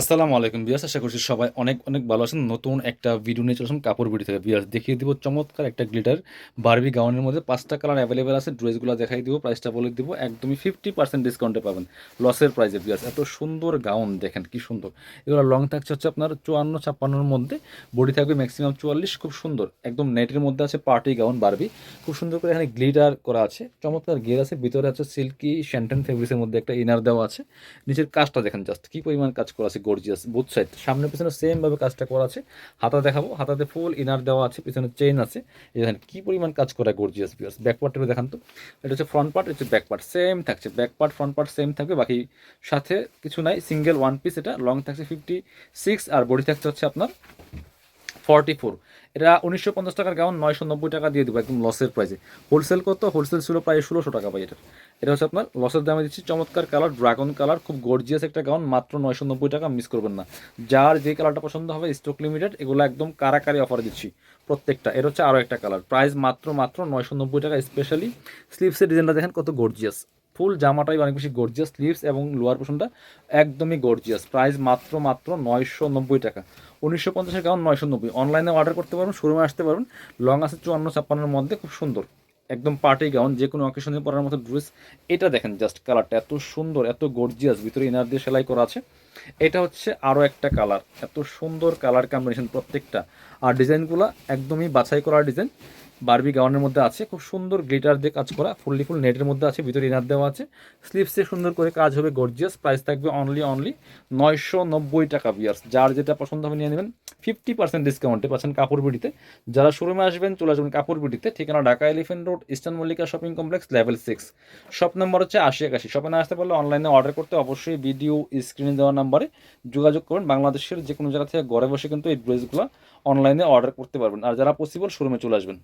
আসসালামু আলাইকুম বিয়াস আশা করছি সবাই অনেক অনেক ভালো আছেন। নতুন একটা ভিডিও নিয়ে চলেছেন কাপড় বিড়ি থেকে। বিয়াস দেখিয়ে দিব চমৎকার একটা গ্লিটার বারবি গাউনের মধ্যে পাঁচটা কালার অ্যাভেলেবেল আছে। ড্রেসগুলো দেখাই দিব প্রাইসটা বলে দিব, একদমই ফিফটি পার্সেন্ট ডিসকাউন্টে পাবেন লসের প্রাইসে বিয়াস এত সুন্দর গাউন দেখেন কি সুন্দর। এগুলো লং থাকছে হচ্ছে আপনার চুয়ান্ন ছাপ্পান্নর মধ্যে। বডি থাকবে ম্যাক্সিমাম চুয়াল্লিশ, খুব সুন্দর। একদম নেটের মধ্যে আছে পার্টি গাউন বারবি খুব সুন্দর করে এখানে গ্লিটার করা আছে। চমৎকার গের আছে। ভিতরে আছে সিল্কি শ্যান্টেন ফেব্রিক্সের মধ্যে একটা ইনার দেওয়া আছে। নিচের কাজটা দেখেন জাস্ট কি পরিমাণ কাজ করা আছে। গর্জিয়াস বুথ সাইড সামনে পিছনে সেম ভাবে কাজটা করা আছে। হাতা দেখাবো। হাতাতে ফুল ইনার দেওয়া আছে, পিছনে চেইন আছে। এখানে দেখেন, কি পরিমাণ কাজ করা গর্জিয়াস ভিউয়ার্স ব্যাক পার্টটা দেখান তো। এটা হচ্ছে ফ্রন্ট পার্ট হচ্ছে ব্যাক পার্ট সেম থাকছে। Back part front part same থাকবে। বাকি সাথে কিছু নাই। সিঙ্গেল ওয়ান পিস এটা। লং থাকছে ফিফটি সিক্স আর বডি থাকছে হচ্ছে আপনার ফর্টি ফোর এটা উনিশশো পঞ্চাশ টাকার গাউন নয়শো নব্বই টাকা দিয়ে দেবো একদম লসের প্রাইসে হোলসেল কত? হোলসেল ছিল প্রায় ষোলোশো টাকা পাই এটা এটা হচ্ছে আপনার লসের দামে দিচ্ছি, চমৎকার কালার ড্রাগন কালার খুব গর্জিয়াস একটা গাউন মাত্র নয়শো নব্বই টাকা মিস করবেন না। যার যে কালারটা পছন্দ হবে স্টক লিমিটেড এগুলো একদম কারাকারি অফার দিচ্ছি প্রত্যেকটা। এর হচ্ছে আরও একটা কালার প্রাইস মাত্র মাত্র নয়শো নব্বই টাকা স্পেশালি স্লিপসের ডিজাইনটা দেখেন কত গর্জিয়াস ফুল জামাটাই অনেক বেশি গর্জিয়াস স্লিভস এবং লোয়ার পোর্শনটা একদমই গর্জিয়াস প্রাইস মাত্র মাত্র নয়শো নব্বই টাকা। উনিশশো পঞ্চাশের কারণ নয়শো নব্বই। অনলাইনে অর্ডার করতে পারবেন শোরুমে আসতে পারবেন লং আছে চুয়ান্ন ছাপ্পান্নের মধ্যে, খুব সুন্দর। একদম পার্টি গাউন যে কোনো অকেশনে পরার মতো ড্রেস এটা দেখেন জাস্ট কালারটা এত সুন্দর, এত গর্জিয়াস ভিতরে ইনার দিয়ে সেলাই করা আছে। এটা হচ্ছে আরও একটা কালার এত সুন্দর কালার কম্বিনেশন প্রত্যেকটা। আর ডিজাইনগুলো একদমই বাছাই করা ডিজাইন বারবি গাউনের মধ্যে আছে। খুব সুন্দর গ্লিটার দিয়ে কাজ করা। ফুললি ফুল নেটের মধ্যে আছে, ভিতরে ইনার দেওয়া আছে। স্লিপসে সুন্দর করে কাজ হবে গর্জিয়াস প্রাইস থাকবে অনলি অনলি নয়শো নব্বই টাকা বিয়ার্স যার যেটা পছন্দ হবে নিয়ে নেবেন। ফিফটি পার্সেন্ট ডিসকাউন্টে পাচ্ছেন কাপড় বিডিতে। যারা শোরুমে আসবেন, চলে আসবেন কাপড় বিডিতে। ঠিকানা Dhaka elephant road eastern Mallika shopping complex level six shop number হচ্ছে আশি একাশি। শপে না আসতে পারলে অনলাইনে অর্ডার করতে অবশ্যই ভিডিও স্ক্রিনে দেওয়া নাম্বারে যোগাযোগ করুন। বাংলাদেশের যে কোনো জায়গা থেকে ঘরে বসে কিন্তু এই ড্রেসগুলো অনলাইনে অর্ডার করতে পারবেন। আর যারা পসিবল শোরুমে চলে আসবেন।